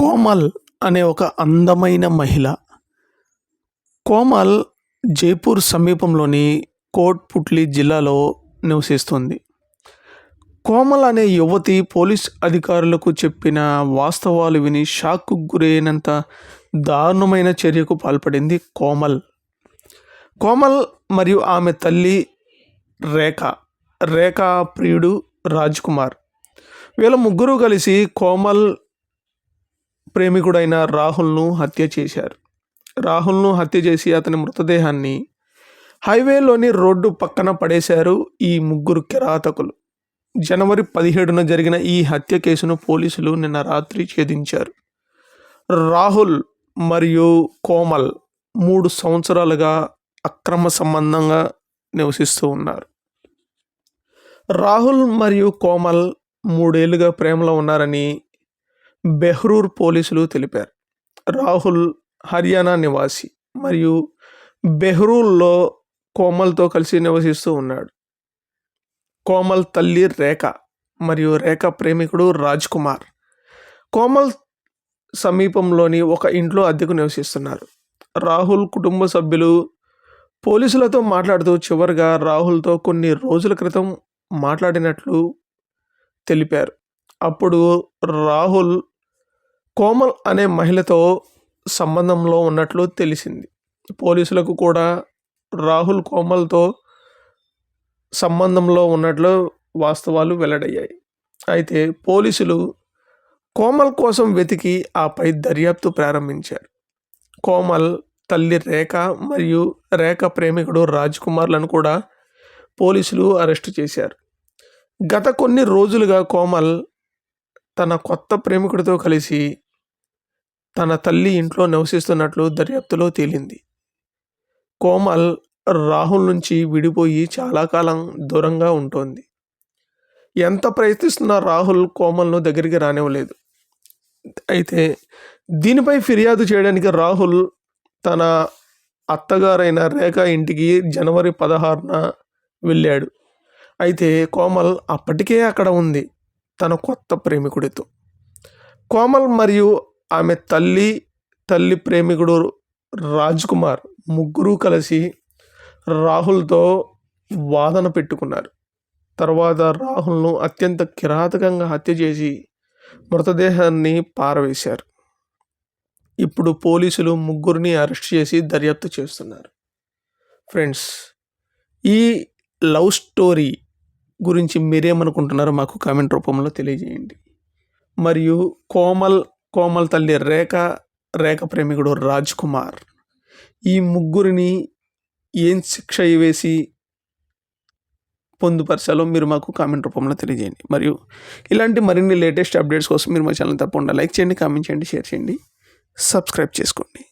కోమల్ అనే ఒక అందమైన మహిళ. కోమల్ జైపూర్ సమీపంలోని కోట్పుట్లి జిల్లాలో నివసిస్తుంది. కోమల్ అనే యువతి పోలీస్ అధికారులకు చెప్పిన వాస్తవాలు విని షాక్కు గురైనంత దారుణమైన చర్యకు పాల్పడింది కోమల్. కోమల్ మరియు ఆమె తల్లి రేఖ రేఖా ప్రియుడు రాజ్ కుమార్. వీళ్ళ ముగ్గురు కలిసి కోమల్ ప్రేమికుడైన రాహుల్ను హత్య చేశారు. రాహుల్ను హత్య చేసి అతని మృతదేహాన్ని హైవేలోని రోడ్డు పక్కన పడేశారు ఈ ముగ్గురు కిరాతకులు. జనవరి పదిహేడున జరిగిన ఈ హత్య కేసును పోలీసులు నిన్న రాత్రి ఛేదించారు. రాహుల్ మరియు కోమల్ మూడు సంవత్సరాలుగా అక్రమ సంబంధంగా నివసిస్తూ ఉన్నారు. రాహుల్ మరియు కోమల్ మూడేళ్ళుగా ప్రేమలో ఉన్నారని బెహ్రూర్ పోలీసులు తెలిపారు. రాహుల్ హర్యానా నివాసి మరియు బెహ్రూర్లో కోమల్తో కలిసి నివసిస్తూ ఉన్నాడు. కోమల్ తల్లి రేఖ మరియు రేఖ ప్రేమికుడు రాజ్ కుమార్. కోమల్ సమీపంలోని ఒక ఇంట్లో అద్దెకు నివసిస్తున్నారు. రాహుల్ కుటుంబ సభ్యులు పోలీసులతో మాట్లాడుతూ చివరిగా రాహుల్తో కొన్ని రోజుల క్రితం మాట్లాడినట్లు తెలిపారు. అప్పుడు రాహుల్ కోమల్ అనే మహిళతో సంబంధంలో ఉన్నట్లు తెలిసింది. పోలీసులకు కూడా రాహుల్ కోమల్తో సంబంధంలో ఉన్నట్లు వాస్తవాలు వెల్లడయ్యాయి. అయితే పోలీసులు కోమల్ కోసం వెతికి ఆపై దర్యాప్తు ప్రారంభించారు. కోమల్ తల్లి రేఖ మరియు రేఖ ప్రేమికుడు రాజ్ కుమార్లను కూడా పోలీసులు అరెస్టు చేశారు. గత కొన్ని రోజులుగా కోమల్ తన కొత్త ప్రేమికుడితో కలిసి తన తల్లి ఇంట్లో నివసిస్తున్నట్లు దర్యాప్తులో తేలింది. కోమల్ రాహుల్ నుంచి విడిపోయి చాలా కాలం దూరంగా ఉంటుంది. ఎంత ప్రయత్నిస్తున్నా రాహుల్ కోమల్ను దగ్గరికి రానివ్వలేదు. అయితే దీనిపై ఫిర్యాదు చేయడానికి రాహుల్ తన అత్తగారైన రేఖ ఇంటికి జనవరి పదహారున వెళ్ళాడు. అయితే కోమల్ అప్పటికే అక్కడ ఉంది. తన కొత్త ప్రేమికుడితో. కోమల్ మరియు ఆమె తల్లి తల్లి ప్రేమికుడు రాజ్ కుమార్ ముగ్గురు కలిసి రాహుల్తో వాదన పెట్టుకున్నారు. తర్వాత రాహుల్ను అత్యంత కిరాతకంగా హత్య చేసి మృతదేహాన్ని పారవేశారు. ఇప్పుడు పోలీసులు ముగ్గురిని అరెస్ట్ చేసి దర్యాప్తు చేస్తున్నారు. ఫ్రెండ్స్ ఈ లవ్ స్టోరీ గురించి మీరేమనుకుంటున్నారో మాకు కామెంట్ రూపంలో తెలియజేయండి. మరియు కోమల్ కోమల్ తల్లి రేఖ రేఖ ప్రేమికుడు రాజ్ కుమార్ ఈ ముగ్గురిని ఏం శిక్ష వేసి పొందుపరచాలో మీరు మాకు కామెంట్ రూపంలో తెలియజేయండి. మరియు ఇలాంటి మరిన్ని లేటెస్ట్ అప్డేట్స్ కోసం మీరు మా ఛానల్ తప్పకుండా లైక్ చేయండి కామెంట్ చేయండి షేర్ చేయండి సబ్స్క్రైబ్ చేసుకోండి.